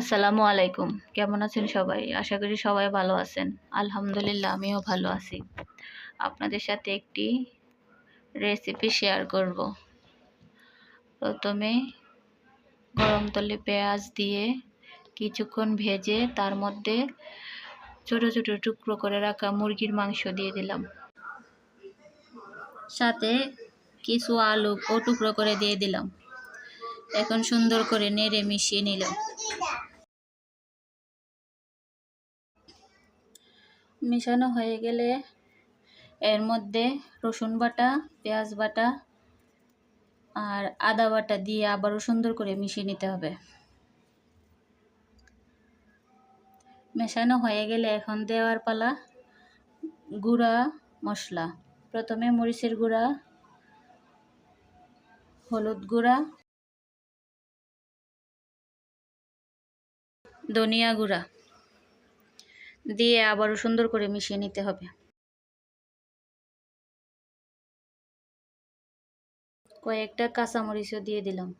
আসসালামু আলাইকুম। কেমন আছেন সবাই? আশা করি সবাই ভালো আছেন। আলহামদুলিল্লাহ, আমিও ভালো আছি। আপনাদের সাথে একটি রেসিপি শেয়ার করব। প্রথমে গরম তলে পেঁয়াজ দিয়ে কিছুক্ষণ ভেজে তার মধ্যে ছোট ছোট টুকরো করে রাখা মুরগির মাংস দিয়ে দিলাম। সাথে কিছু আলু ও টুকরো করে দিয়ে দিলাম। এখন সুন্দর করে নেড়ে মিশিয়ে নিলাম। মেশানো হয়ে গেলে এর মধ্যে রসুন বাটা, পেঁয়াজ বাটা আর আদা বাটা দিয়ে আবারও সুন্দর করে মিশিয়ে নিতে হবে। মেশানো হয়ে গেলে এখন দেওয়ার পালা গুঁড়া মশলা। প্রথমে মরিচের গুঁড়া, হলুদ গুঁড়া, ধনিয়া গুঁড়া। দিয়ে আবারও সুন্দর করে মিশিয়ে নিতে হবে। কয়েকটা কাঁচামরিচও দিয়ে দিলাম।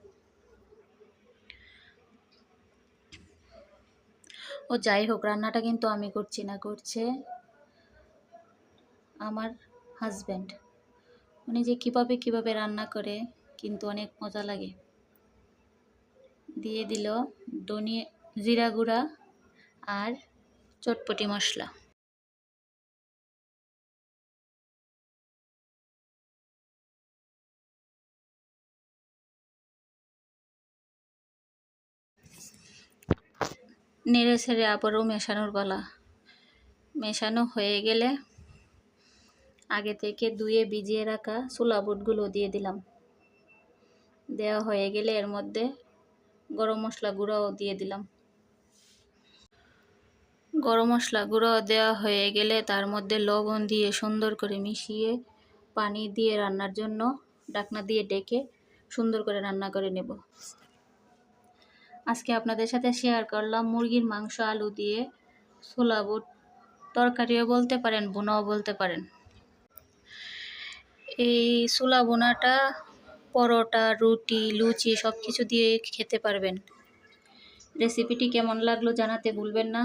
ও যাই হোক, রান্নাটা কিন্তু আমি করছি না, করছে আমার হাজব্যান্ড উনি যে কীভাবে কীভাবে রান্না করে কিন্তু অনেক মজা লাগে। দিয়ে দিল ধনিয়া, জিরা গুঁড়া আর চটপটি মশলা। নেড়ে ছেড়ে আবারও মেশানোর পালা। মেশানো হয়ে গেলে আগে থেকে ধুয়ে ভিজিয়ে রাখা ছোলা বুটগুলো দিয়ে দিলাম। দেওয়া হয়ে গেলে এর মধ্যে গরম মশলা গুঁড়াও দিয়ে দিলাম। গরম মশলা গুঁড়ো দেওয়া হয়ে গেলে তার মধ্যে লবণ দিয়ে সুন্দর করে মিশিয়ে পানি দিয়ে রান্নার জন্য ডাকনা দিয়ে ডেকে সুন্দর করে রান্না করে নেব। আজকে আপনাদের সাথে শেয়ার করলাম মুরগির মাংস, আলু দিয়ে ছোলা বুট। তরকারিও বলতে পারেন, বোনাও বলতে পারেন। এই ছোলা বোনাটা, পরোটা, রুটি, লুচি সব কিছু দিয়ে খেতে পারবেন। রেসিপিটি কেমন লাগল জানাতে ভুলবেন না।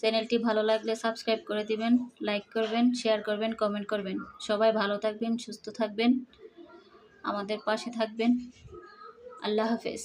চ্যানেলটি ভালো লাগলে সাবস্ক্রাইব করে দিবেন, লাইক করবেন, শেয়ার করবেন, কমেন্ট করবেন। সবাই ভালো থাকবেন, সুস্থ থাকবেন, আমাদের পাশে থাকবেন। আল্লাহ হাফেজ।